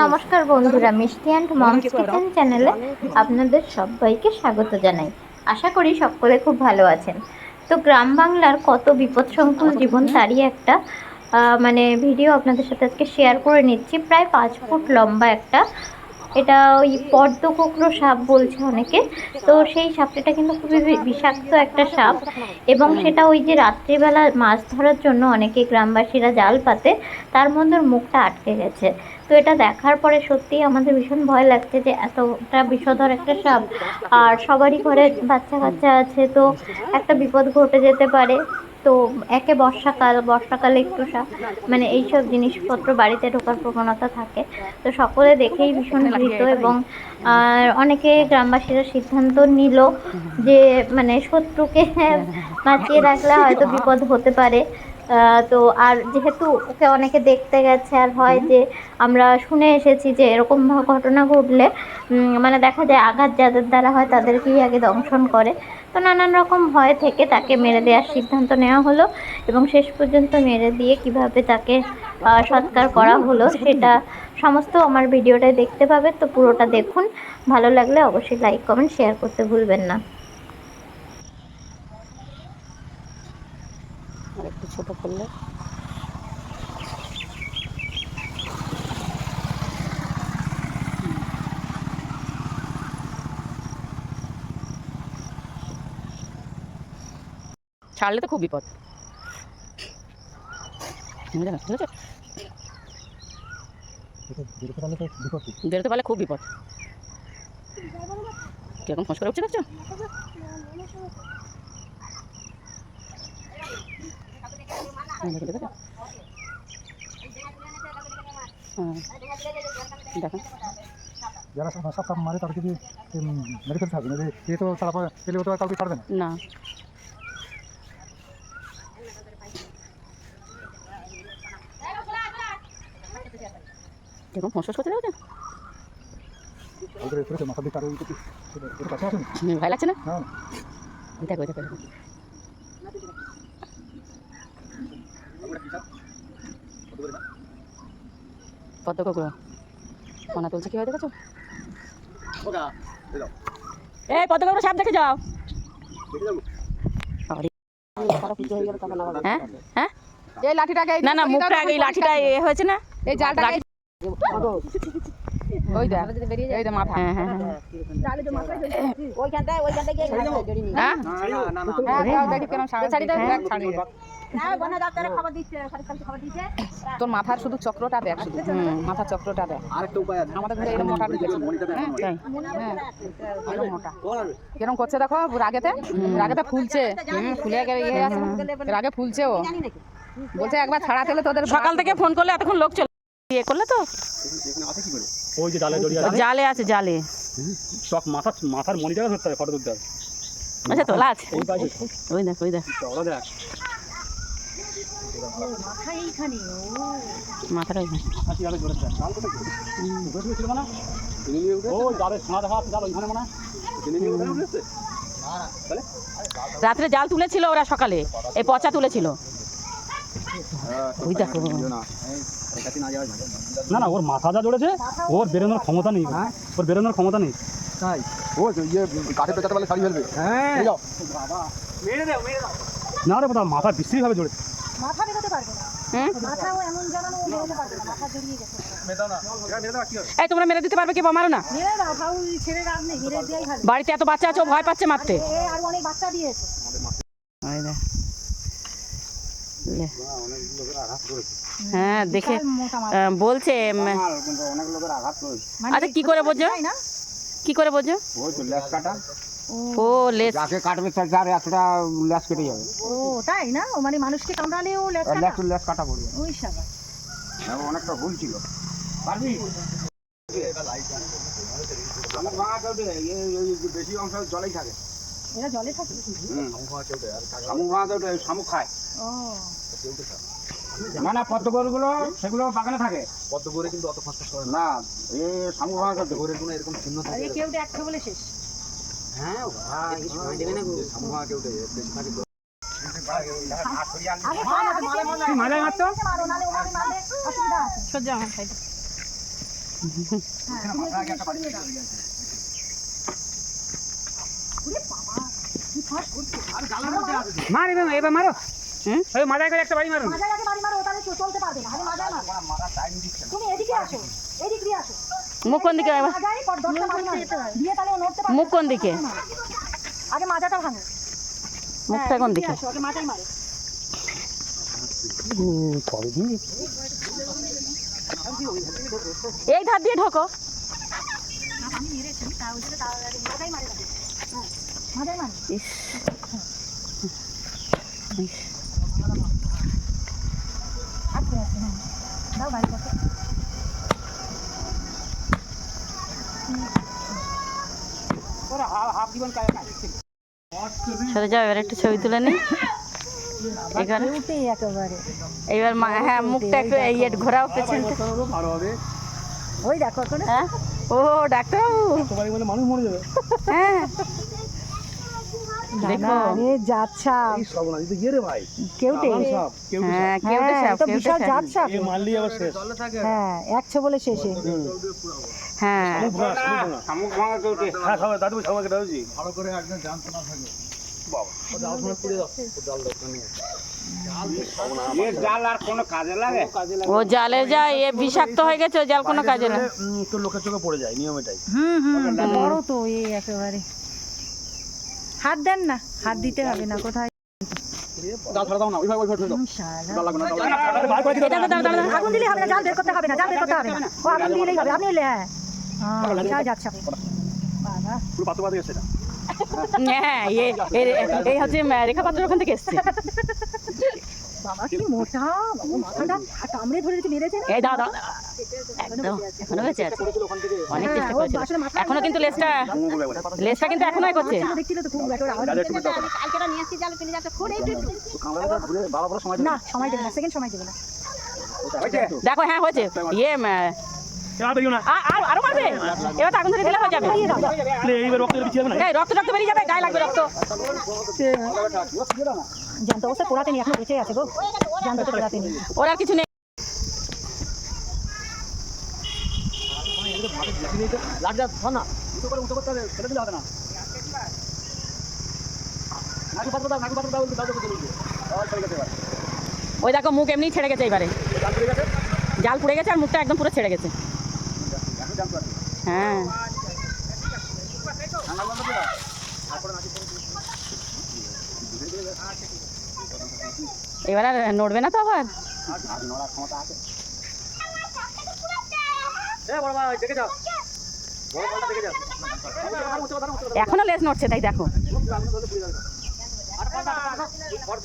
নমস্কার বন্ধুরা মিষ্টি অ্যান্ড মমস কিচেন চ্যানেলে আপনাদের সবাইকে স্বাগত জানাই। আশা করি সকলে খুব ভালো আছেন। তো গ্রাম বাংলার কত বিপদসংকুল জীবন তারই একটা মানে ভিডিও আপনাদের সাথে আজকে শেয়ার করে নিচ্ছি। প্রায় পাঁচ ফুট লম্বা একটা। এটা ওই পদ্ম কোকড়ো সাপ বলছে অনেকে। তো সেই সাপটা কিন্তু খুবই বিষাক্ত একটা সাপ। এবং সেটা ওই যে রাত্রিবেলা মাছ ধরার জন্য অনেকে গ্রামবাসীরা জাল পাতে তার মধ্যে মুখটা আটকে গেছে। তো এটা দেখার পরে সত্যিই আমাদের ভীষণ ভয় লাগছে যে এতটা বিষধর একটা সাপ। আর সবারই ঘরে বাচ্চা কাচ্চা আছে তো একটা বিপদ ঘটে যেতে পারে। তো একে বর্ষাকাল বর্ষাকালে একটু সা- মানে এইসব জিনিসপত্র বাড়িতে ঢোকার প্রবণতা থাকে। তো সকলে দেখেই ভীষণ ভীত এবং আর অনেকে গ্রামবাসীরা সিদ্ধান্ত নিল যে মানে শত্রুকে বাঁচিয়ে রাখলে হয়তো বিপদ হতে পারে। তো আর যেহেতু ওকে অনেকে দেখতে গেছে আর হয় যে আমরা শুনে এসেছি যে এরকম ঘটনা ঘটলে মানে দেখা যায় আঘাত যাদের দ্বারা হয় তাদেরকেই আগে দংশন করে। তো নানান রকম ভয় থেকে তাকে মেরে দেওয়ার সিদ্ধান্ত নেওয়া হলো এবং শেষ পর্যন্ত মেরে দিয়ে কীভাবে তাকে সৎকার করা হলো সেটা সমস্ত আমার ভিডিওটায় দেখতে পাবে। তো পুরোটা দেখুন। ভালো লাগলে অবশ্যই লাইক কমেন্ট শেয়ার করতে ভুলবেন না। একটু ছোট করলে। ছাড়লে তো খুব বিপদ। বেরোতে পারলে খুব বিপদ। কীরকম ফোঁস করে উঠছে দেখছ? হ্যাঁ, দেখো, দেখো। হ্যাঁ, দেখো। যারা সব সব মারে তাদেরকে মেরে ফেলতে হবে। নাহলে এ তো তারা পেলে ও তো আর কাউকে ছাড়বে না। না। কীরকম ফোঁস করতে দেখো মাথা দিয়ে আসেনি ভয় লাগছে না? না। দেখো দেখো ওই দেখো। পদ্ম কুকুর কনা তুলছে কি হয় দেখেছ এই পদ্ম কুকুর সাপ দেখে যাও। হ্যাঁ হ্যাঁ এই লাঠিটাকে না না মুখটা আগে লাঠিটা এ হয়েছে না এই জালটাকে ওই এই মাথা। হ্যাঁ হ্যাঁ হ্যাঁ। হ্যাঁ? হ্যাঁ দাও কেন দাও ছাড়িয়ে তোর মাথার শুধু চক্রটা দেখ শুধু। মাথার চক্রটা দেখ। আমাদের ঘরে এরকম মোটা ঢুকেছে হ্যাঁ তাই। হ্যাঁ এরকম মোটা। কিরম করছে দেখো? রাগেতে? রাগেতে ফুলছে। ফুলে গেলে ইয়ে আছে। রাগে ফুলছে ও। বলছে একবার ছাড়া তোদের সকাল থেকে ফোন করলে এতক্ষণ লোক চলে ইয়ে করলে তো? ওই যে জালে জড়িয়ে আছে। জালে আছে জালে। সব মাথা মাথার মনিটাকে ধরতে হবে ফটো তুলতে হবে আচ্ছা তোলা আছে। এই পাশে। ওই দেখ ওই দেখ। মাথাটা হয়? রাত্রে জাল তুলেছিল ওরা সকালে। এই পচা তুলেছিল। ওই দেখো। না না ওর মাথা যা জড়েছে ওর বেরোনোর ক্ষমতা নেই। ওর বেরোনোর ক্ষমতা নেই। তাই? ও ইয়ে কাঠে পেঁচাতে পারলে সারি ফেলবে। হ্যাঁ। না রে মাথা বিশ্রীভাবে জড়েছে? এই তোমরা মেরে দিতে পারবে কি বা মারো না বাড়িতে এত বাচ্চা আছে ভয় পাচ্ছে মারতে। হ্যাঁ দেখে বলছে উম, আচ্ছা কি করে বোঝো? কি করে বোঝো? ওই তো কাটা। ও। লেস যাকে কাটবে তার যার এতটা ল্যাস কেটে যাবে। ও তাই না? ও মানে মানুষকে কামড়ালেও লেজ আর কাটা? ল্যাস কাটা পড়বে। ওই সাবা হ্যাঁ, অনেকটা ভুল ছিল। পারবি? আমার ভাঙা বেশি অংশ জলেই থাকে। এরা জলে থাকে শামুক খায় ও। না না পদ্ম গরুগুলো সেগুলো বাগানে থাকে। পদ্ম গরু কিন্তু অত না। এই শামুক ভাঙা কেউটে কোনো এরকম চিহ্ন আর কেউ দেখছে বলে শেষ। হ্যাঁ দেবে না শামুক বেশি থাকে মারে আমার সাইডে মার এবার এবার মারো। হুম? ওই মাথায় করে একটা বাড়ি মারো। মাজায় আগে বাড়ি মারো তাহলে চলতে পারবে না। আগে মাজায় মারো। তুমি এদিকে আসো এদিক দিয়ে আসো। মুখ কোন দিকে এবার? মাজায় মারো। দিয়ে তাহলে নড়তে পারবে মুখ কোন দিকে? আগে মাজাটা ভাঙো। মুখটা কোন দিকে? আসো আগে মাজাই মারো। এই ধার দিয়ে ঢোকো। মাজাই মারে মাজাই মারে ইস আস্তে আস্তে হ্যাঁ। সরে যাও এবার একটু ছবি তুলে নি। এখানে। এইবার হ্যাঁ মুখটা একটু এই ঘোরাও হবে ওই দেখো হ্যাঁ? ও ডাক্তারবাবু। মানুষ মরে যাবে। হ্যাঁ। দেখো। আরে যাচ্ছা এই সব না তো ইয়ে রে ভাই। কেউটে। হ্যাঁ কেউটে সাপ তো বিশাল জাত সাপ। এ মারলি আবার শেষ। হ্যাঁ বলে শেষে হ্যাঁ। শামুক ভাঙা কেউটে। হ্যাঁ খাবে দাদু দাদু জি ও জালে যা এ বিষাক্ত হয়ে গেছে ও জাল কোনো কাজে না তো লোকের চোখে পড়ে যায় নিয়ম এটাই হুম। হুম বড় তো এই একেবারে। হাত দেন না হাত দিতে হবে না কোথায়? জাল ছাড়া দাও না ওইভাবে ওইভাবে দাও হুম, শালা। জাল লাগবে না জাল লাগবে না। বার করে দিতে দাঁড়া, দাঁড়া, দাঁড়া, দাঁড়া। আগুন দিলে হবে না জাল বের করতে হবে না জাল বের করতে হবে না। ও আগুন দিলেই হবে আপনি হ্যাঁ। হ্যাঁ যাচ্ছে। পুরো পাতো পাতো গেছে হ্যাঁ এ এ- এই হচ্ছে রেখা পাত্র ওখান থেকে এসছে। বাবা কি মোটা মাথাটা কামড়ে ধরে মেরেছে এই দাও। একদম এখনও বেঁচে আছে। অনেক চেষ্টা হ্যাঁ, করেছিল। এখনও কিন্তু লেজটা লেজটা কিন্তু এখনোই করছে। না। সময় দেবে না সেকেন্ড সময় দেবে না। দেখো হ্যাঁ হয়েছে। ইয়ে ম, এবার বেরিও না আ- আর আরও মারবে? এবার আগুন ধরে দিলে হয়ে যাবে। রক্ত বেরিয়ে যাবে না? এই রক্ত রক্ত বেরিয়ে যাবে গায়ে লাগবে রক্ত। জানতো অবস্থা পোড়াতে নি এখন বেঁচে আছে গো। জানতো পোড়াতে নি ওর কিছু নেই। ধর না। করে করতে হবে ফেলে দিলে হবে না। নাকি পাত্র দাও নাকি পাত্র ওই দেখো মুখ এমনি ছেড়ে গেছে এবারে। জাল জাল পুড়ে গেছে আর মুখটা একদম পুরো ছেড়ে গেছে। হ্যাঁ। এবার আর নড়বে না তো আবার? নড়ার ক্ষমতা আছে। বড় ভাই দেখে যাও। এখনও লেজ নড়ছে তাই দেখো। আর পাতা ঘর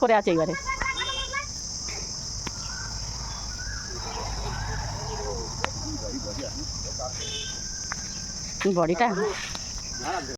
করে আছে দিয়ে বডিটা